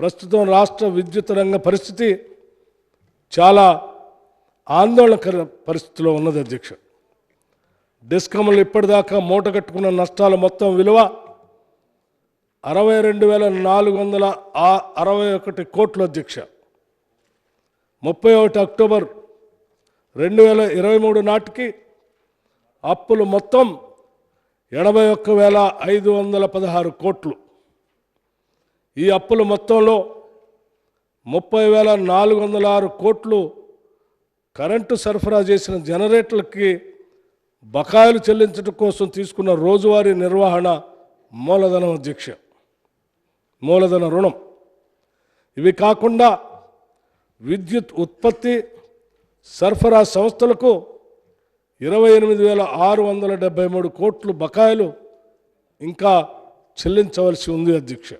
ప్రస్తుతం రాష్ట్ర విద్యుత్ రంగ పరిస్థితి చాలా ఆందోళనకర పరిస్థితిలో ఉన్నది అధ్యక్ష. డిస్కమ్లు ఇప్పటిదాకా మూట కట్టుకున్న నష్టాల మొత్తం విలువ అరవై రెండు వేల నాలుగు వందల అరవై ఒకటి కోట్లు అధ్యక్ష. ముప్పై ఒకటి అక్టోబర్ రెండు వేల ఇరవై మూడు నాటికి అప్పులు మొత్తం ఎనభై ఒక్క వేల ఐదు వందల పదహారు కోట్లు. ఈ అప్పుల మొత్తంలో ముప్పై వేల నాలుగు వందల ఆరు కోట్లు కరెంటు సరఫరా చేసిన జనరేటర్లకి బకాయిలు చెల్లించడం కోసం తీసుకున్న రోజువారీ నిర్వహణ మూలధనం అధ్యక్ష మూలధన రుణం. ఇవి కాకుండా విద్యుత్ ఉత్పత్తి సరఫరా సంస్థలకు ఇరవై ఎనిమిది వేల ఆరు వందల డెబ్బై మూడు కోట్లు బకాయిలు ఇంకా చెల్లించవలసి ఉంది అధ్యక్ష.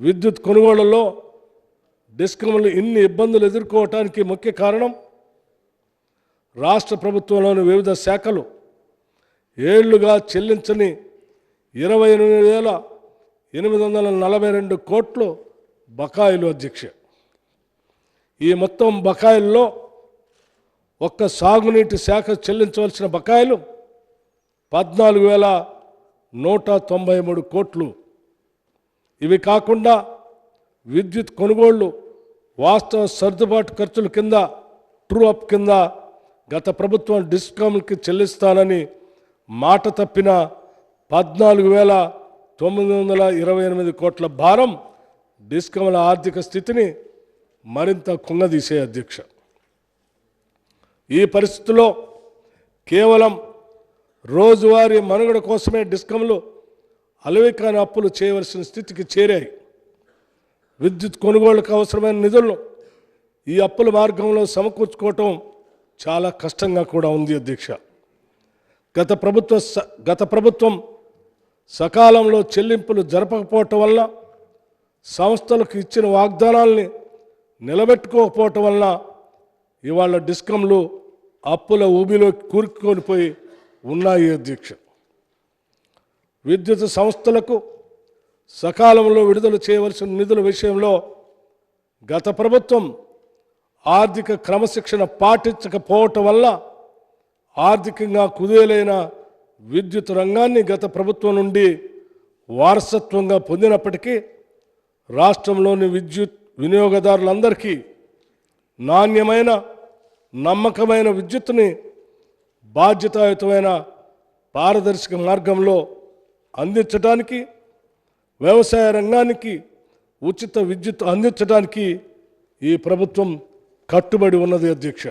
విద్యుత్ కొనుగోళ్ళలో డిస్కంలు ఇన్ని ఇబ్బందులు ఎదుర్కోవటానికి ముఖ్య కారణం రాష్ట్ర ప్రభుత్వంలోని వివిధ శాఖలు ఏళ్ళుగా చెల్లించని ఇరవై ఎనిమిది వేల ఎనిమిది వందల నలభై రెండు కోట్లు బకాయిలు అధ్యక్ష. ఈ మొత్తం బకాయిల్లో ఒక్క సాగునీటి శాఖ చెల్లించవలసిన బకాయిలు పద్నాలుగు వేల నూట తొంభై మూడు కోట్లు ఇవి కాకుండా విద్యుత్ కొనుగోళ్ళు వాస్తవ సర్దుబాటు ఖర్చుల కింద ట్రూ అప్ కింద గత ప్రభుత్వం డిస్కామ్కి చెల్లిస్తానని మాట తప్పిన పద్నాలుగు వేల తొమ్మిది వందల ఇరవై ఎనిమిది కోట్ల భారం డిస్కమ్ల ఆర్థిక స్థితిని మరింత కుంగదీసే అధ్యక్ష. ఈ పరిస్థితుల్లో కేవలం రోజువారీ మనుగడ కోసమే డిస్కంలు అలవికాని అప్పులు చేయవలసిన స్థితికి చేరాయి. విద్యుత్ కొనుగోళ్ళకు అవసరమైన నిధులను ఈ అప్పుల మార్గంలో సమకూర్చుకోవటం చాలా కష్టంగా కూడా ఉంది అధ్యక్ష. గత ప్రభుత్వ స- గత ప్రభుత్వం సకాలంలో చెల్లింపులు జరపకపోవటం వల్ల సంస్థలకు ఇచ్చిన వాగ్దానాల్ని నిలబెట్టుకోకపోవటం వలన ఇవాళ డిస్కంలు అప్పుల ఊబిలో కూరుకుని పోయి ఉన్నాయి అధ్యక్ష. విద్యుత్ సంస్థలకు సకాలంలో విడుదల చేయవలసిన నిధుల విషయంలో గత ప్రభుత్వం ఆర్థిక క్రమశిక్షణ పాటించకపోవటం వల్ల ఆర్థికంగా కుదేలైన విద్యుత్ రంగాన్ని గత ప్రభుత్వం నుండి వారసత్వంగా పొందినప్పటికీ రాష్ట్రంలోని విద్యుత్ వినియోగదారులందరికీ నాణ్యమైన నమ్మకమైన విద్యుత్ని బాధ్యతాయుతమైన పారదర్శక మార్గంలో అందించడానికి వ్యవసాయ రంగానికి ఉచిత విద్యుత్ అందించడానికి ఈ ప్రభుత్వం కట్టుబడి ఉన్నది అధ్యక్ష.